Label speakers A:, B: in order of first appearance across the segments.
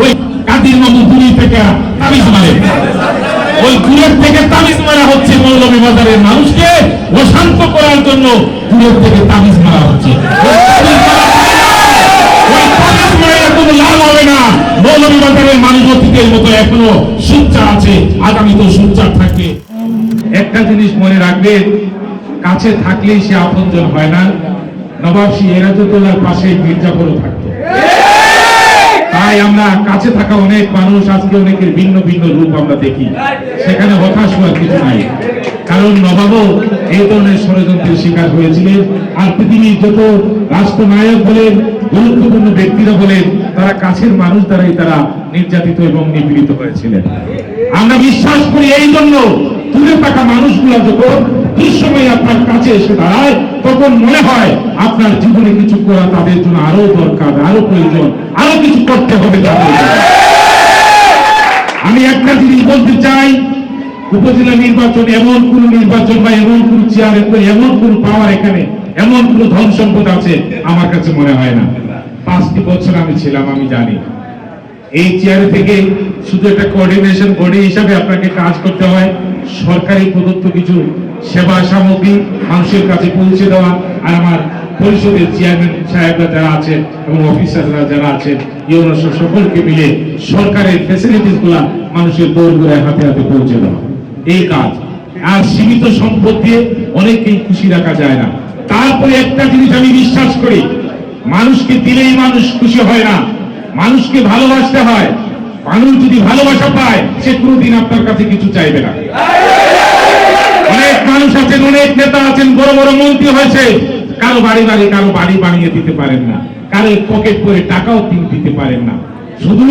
A: ওই কাদির মামু দূরি থেকে তাবিজ মারে। ওই দূরের থেকে তাবিজ মারা হচ্ছে মৌলভী বাজারের মানুষকে অশান্ত করার জন্য দূরের থেকে তাবিজ মারা হচ্ছে। মতো মনে কাছে থাকলেই সে আপনজন হয় না। নবাব সিরাজউদ্দৌলার পাশে মির্জাফরও থাকতো। তাই আমরা কাছে থাকা অনেক মানুষ, আজকে অনেকের ভিন্ন ভিন্ন রূপ আমরা দেখি। সেখানে হতাশ হওয়ার কিছু নাই। কারণ নবাবও এই ধরনের ষড়যন্ত্রের শিকার হয়েছিলেন। আর পৃথিবীর যত রাষ্ট্রনায়ক বলেন, গুরুত্বপূর্ণ ব্যক্তিরা বলেন, তারা কাছের মানুষ দ্বারাই তারা নির্যাতিত এবং নিপীড়িত হয়েছিলেন। আমরা বিশ্বাস করি এই জন্য দূরে থাকা মানুষগুলো যখন কাছে এসে দাঁড়ায়, তখন মনে হয় আপনার জীবনে কিছু করা তাদের জন্য আরও দরকার, আরও প্রয়োজন, আরও কিছু করতে হবে তাদের আমি একটা জিনিস বলতে চাই, উপজেলা নির্বাচন এমন কোন নির্বাচন বা এমন কোন চেয়ার এমন কোন পাওয়ার এখানে, এমন কোন ধন সম্পদ আছে আমার কাছে মনে হয় না। পাঁচটি বছর আমি ছিলাম, আমি জানি। এই চেয়ার থেকে শুধু একটা কোঅর্ডিনেশন বডি হিসাবে আপনাকে কাজ করতে হয়, সরকারি প্রদত্ত কিছু সেবা সামগ্রী মানুষের কাছে পৌঁছে দেওয়া আর আমার পরিষদের চেয়ারম্যান সাহেবরা যারা আছেন এবং অফিসাররা যারা আছেন ইউনো সকলকে মিলে সরকারের ফেসিলিটিসগুলা মানুষের দৌড় হাতে হাতে পৌঁছে দেওয়া। এই কাজ। আর সীমিত সম্পদ দিয়ে অনেককেই খুশি রাখা যায় না। তারপরে একটা জিনিস আমি বিশ্বাস করি, মানুষকে দিলেই মানুষ খুশি হয় না, মানুষকে ভালোবাসতে হয়। মানুষ যদি ভালোবাসা পায়, সে কোনোদিন আপনার কাছে কিছু চাইবে না। আছেন অনেক নেতা আছেন, বড় বড় মন্ত্রী হয়েছে। কারও বাড়ি বাড়ি, কারও বাড়ি বানিয়ে দিতে পারেন না। কারও পকেট করে টাকাও তিনি দিতে পারেন না। শুধু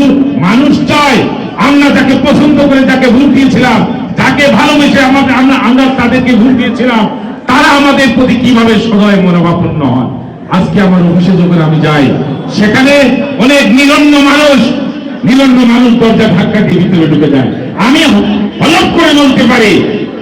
A: মানুষ চায়, আমরা যাকে পছন্দ করে যাকে ভোট দিয়েছিলাম, যাকে ভালোবেসে আমাদের আমরা আমরা তাদেরকে ভোট দিয়েছিলাম, তারা আমাদের প্রতি কীভাবে সদয় মনোভাবাপন্ন হয় আজকে আমার অফিসে যখন আমি যাই। সেখানে অনেক নিরন্ন মানুষ নিরন্ন মানুষ দরজা ধাক্কা দিয়ে ভিতরে ঢুকে যায়। আমি হলপ করে বলতে পারি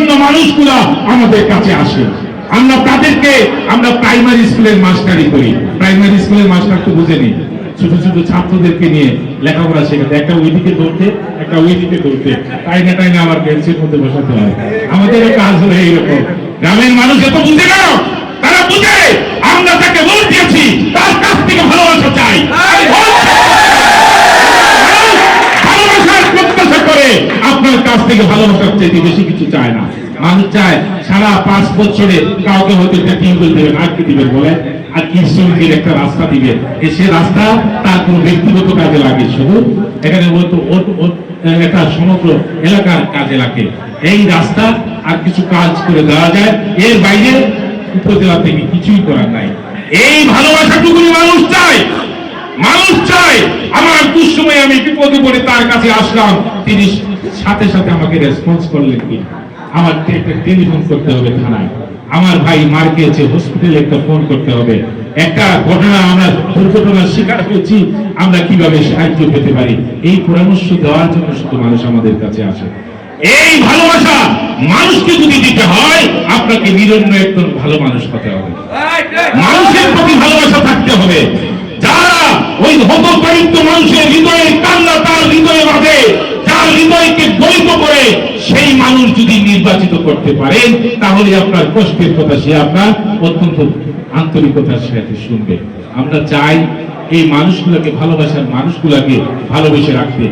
A: নিবন্ধ মানুষগুলা আমাদের কাছে আসে। আমরা তাদেরকে আমরা প্রাইমারি স্কুলের মাস্টারি করি। প্রাইমারি স্কুলের মাস্টার তো বুঝেনি। ছোট ছোট ছাত্রদেরকে নিয়ে লেখাপড়া শেখাতে। একটা ওইদিকে ধরতে একটা ওইদিকে ধরতে তাই না তাই না আমার বেঞ্চের মধ্যে বসাতে হয়। আমাদের কাজ হলো এইরকম। গ্রামের মানুষ এত বুঝে না তারা বুঝে। আমরা তাকে ভোট থেকে ভালোবাসার চাইতে বেশি কিছু চায় না। মানুষ চায় সারা পাঁচ বছরে কাউকে হয়তো একটা টিউবওয়েল দেবেন আর কি দিবেন বলে আর কি শ্রমিকের একটা রাস্তা দিবেন এ সে রাস্তা তার কোনো ব্যক্তিগত কাজে লাগে শুধু এখানে আহ, একটা সমগ্র এলাকার কাজে লাগে। এই রাস্তা আর কিছু কাজ করে দেওয়া যায়। এর বাইরে উপজেলা থেকে কিছুই করার নাই। এই ভালোবাসাটুকুনি মানুষ চায়। মানুষ চায় আমার দুঃসময় আমি বিপদে পড়ে তার কাছে আসলাম তিনি সাথে সাথে আমাকে রেসপন্স করলেন কি? আমার একটা টেলিফোন করতে হবে থানায়। আমার ভাই মার খেয়েছে হসপিটালে একটা ফোন করতে হবে। একটা ঘটনা আমরা দুর্ঘটনার শিকার হয়েছি, আমরা কীভাবে সাহায্য পেতে পারি? এই পরামর্শ দেওয়ার জন্য শুধু মানুষ আমাদের কাছে আসে। এই ভালোবাসা মানুষকে যদি দিতে হয়, আপনাকে নিরন্ন একজন ভালো মানুষ হতে হবে। মানুষের প্রতি ভালোবাসা থাকতে হবে। যারা ওই হতপরিত্য মানুষের হৃদয়ে কান্না তার হৃদয়ে বাঁধে যার হৃদয়কে গলিত করে সেই মানুষ যদি নির্বাচিত করতে পারেন তাহলে আপনার কষ্টের কথা সে আপনার অত্যন্ত আন্তরিকতার সাথে শুনবে। আমরা চাই এই মানুষগুলোকে, ভালোবাসার মানুষগুলোকে ভালোবেসে রাখতে।